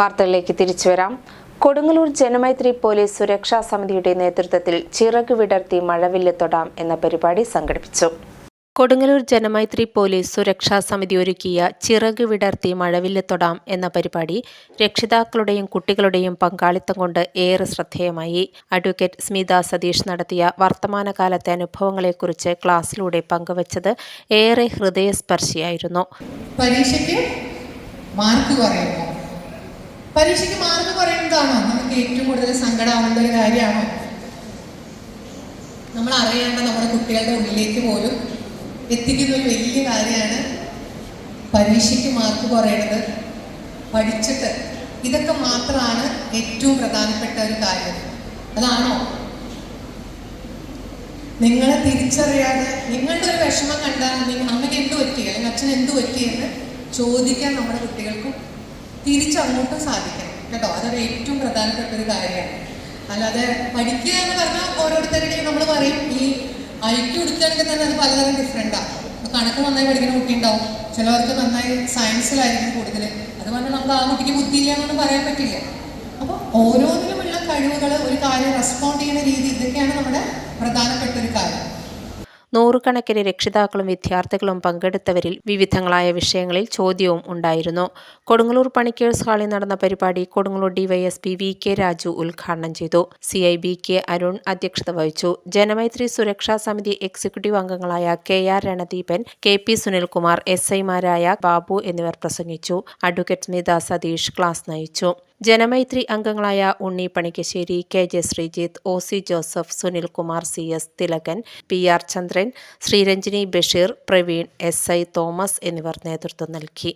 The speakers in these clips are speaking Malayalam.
വാർത്തകളിലേക്ക് തിരിച്ചു വരാം. കൊടുങ്ങല്ലൂർ ജനമൈത്രി പോലീസ് സുരക്ഷാ സമിതിയുടെ നേതൃത്വത്തിൽ ചിറക് വിടർത്തി മഴവില്ല് തൊടാം എന്ന പരിപാടി സംഘടിപ്പിച്ചു. കൊടുങ്ങല്ലൂർ ജനമൈത്രി പോലീസ് സുരക്ഷാ സമിതി ഒരുക്കിയ ചിറക് വിടർത്തി മഴവില്ല് തൊടാം എന്ന പരിപാടി രക്ഷിതാക്കളുടെയും കുട്ടികളുടെയും പങ്കാളിത്തം കൊണ്ട് ഏറെ ശ്രദ്ധേയമായി. അഡ്വക്കേറ്റ് സ്മിത സതീഷ് നടത്തിയ വർത്തമാനകാലത്തെ അനുഭവങ്ങളെക്കുറിച്ച് ക്ലാസ്സിലൂടെ പങ്കുവച്ചത് ഏറെ ഹൃദയസ്പർശിയായിരുന്നു. പരീക്ഷയ്ക്ക് മാർക്ക് കുറയുമോ പരീക്ഷയ്ക്ക് മാർക്ക് കുറയുന്നതാണോ? നമുക്ക് ഏറ്റവും കൂടുതൽ സങ്കടമാവുന്ന ഒരു കാര്യമാണോ? നമ്മൾ അറിയേണ്ട നമ്മുടെ കുട്ടികളുടെ ഉള്ളിലേക്ക് പോലും എത്തിക്കുന്ന ഒരു വലിയ കാര്യമാണ് പരീക്ഷയ്ക്ക് മാർക്ക് കുറയണത്. പഠിച്ചിട്ട് ഇതൊക്കെ മാത്രമാണ് ഏറ്റവും പ്രധാനപ്പെട്ട ഒരു കാര്യം. അതാണോ? നിങ്ങളെ തിരിച്ചറിയാതെ നിങ്ങളുടെ ഒരു വിഷമം കണ്ടാൽ നിങ്ങൾ അമ്മയ്ക്ക് എന്ത് പറ്റി? അല്ലെങ്കിൽ അച്ഛൻ എന്ത് പറ്റി എന്ന് ചോദിക്കാൻ നമ്മുടെ കുട്ടികൾക്കും തിരിച്ചങ്ങോട്ടും സാധിക്കണം. കേട്ടോ? അതൊരു ഏറ്റവും പ്രധാനപ്പെട്ട ഒരു കാര്യമാണ്. അല്ലാതെ പഠിക്കുക എന്ന് പറഞ്ഞാൽ ഓരോരുത്തരുടെയും നമ്മൾ പറയും ഈ ഐ ക്യു എടുക്കുകയാണെങ്കിൽ തന്നെ അത് പലതരം ഡിഫറെന്റാണ് കണക്ക് നന്നായി പഠിക്കുന്ന കുട്ടി ഉണ്ടാവും ചിലവർക്ക് നന്നായി സയൻസിലായിരിക്കും കൂടുതൽ അത് പറഞ്ഞാൽ നമുക്ക് ആ കുട്ടിക്ക് ബുദ്ധിയില്ല എന്നൊന്നും പറയാൻ പറ്റില്ല. അപ്പോൾ ഓരോന്നിലുമുള്ള കഴിവുകൾ ഒരു കാര്യം റെസ്പോണ്ട് ചെയ്യുന്ന രീതി ഇതൊക്കെയാണ് നമ്മുടെ പ്രധാനപ്പെട്ട ഒരു കാര്യം. നൂറുകണക്കിന് രക്ഷിതാക്കളും വിദ്യാർത്ഥികളും പങ്കെടുത്തവരിൽ വിവിധങ്ങളായ വിഷയങ്ങളിൽ ചോദ്യവും ഉണ്ടായിരുന്നു. കൊടുങ്ങല്ലൂർ പണിക്കേഴ്സ് ഹാളിൽ നടന്ന പരിപാടി Kodungallur DYSP V K Raju ഉദ്ഘാടനം ചെയ്തു. C I B K Arun അധ്യക്ഷത വഹിച്ചു. ജനമൈത്രി സുരക്ഷാ സമിതി എക്സിക്യൂട്ടീവ് അംഗങ്ങളായ K R Ranadeepan K P Sunilkumar S ഐമാരായ ബാബു എന്നിവർ പ്രസംഗിച്ചു. അഡ്വക്കേറ്റ് സ്മിത സതീഷ് ക്ലാസ് നയിച്ചു. ജനമൈത്രി അംഗങ്ങളായ Unni Panikkassery K J Sreejith O C Joseph Sunilkumar C S Thilakan P R Chandran Sreeranjini Basheer Praveen S I Thomas എന്നിവർ നേതൃത്വം നൽകി.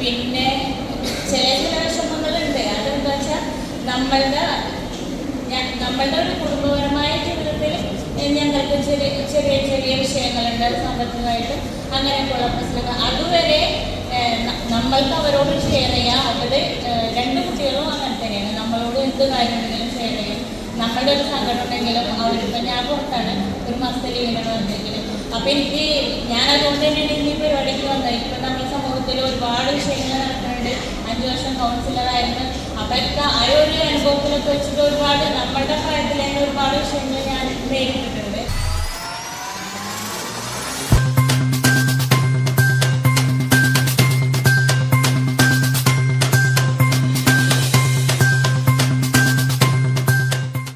പിന്നെ നമ്മളുടെ നമ്മളുടെ ഒരു കുടുംബപരമായ ജീവിതത്തിൽ ഞങ്ങൾക്ക് ചെറിയ ചെറിയ ചെറിയ വിഷയങ്ങളുണ്ട്. സാമ്പത്തികമായിട്ടും അങ്ങനെയൊക്കെയുള്ള പ്രശ്നങ്ങൾ. അതുവരെ നമ്മൾക്ക് അവരോട് ഷെയർ ചെയ്യാം. അവരുടെ രണ്ട് കുട്ടികളും അങ്ങനെ തന്നെയാണ്. നമ്മളോട് എന്ത് കാര്യമുണ്ടെങ്കിലും ഷെയർ ചെയ്യും. നമ്മളുടെ ഒരു സങ്കടം ഉണ്ടെങ്കിലും അവരിപ്പോൾ ഞാൻ പുറത്താണ് ഒരു മാസത്തെ ലീവിനാണ് വന്നെങ്കിലും അപ്പോൾ എനിക്ക് ഞാൻ അതുകൊണ്ട് തന്നെയാണ് ഇന്ന് ഈ പരിപാടിക്ക് വന്നത്. ഇപ്പം നമ്മുടെ സമൂഹത്തിൽ ഒരുപാട് വിഷയങ്ങൾ നടക്കുന്നുണ്ട്. അഞ്ച് വർഷം കൗൺസിലറായിരുന്നു അതൊക്കെ ആ ഒരു അനുഭവത്തിനൊക്കെ വെച്ചിട്ട് ഒരുപാട് നമ്മളുടെ പ്രായത്തിലെ ഒരുപാട് വിഷയങ്ങൾ ഞാൻ നേരിട്ടിട്ടുണ്ട്.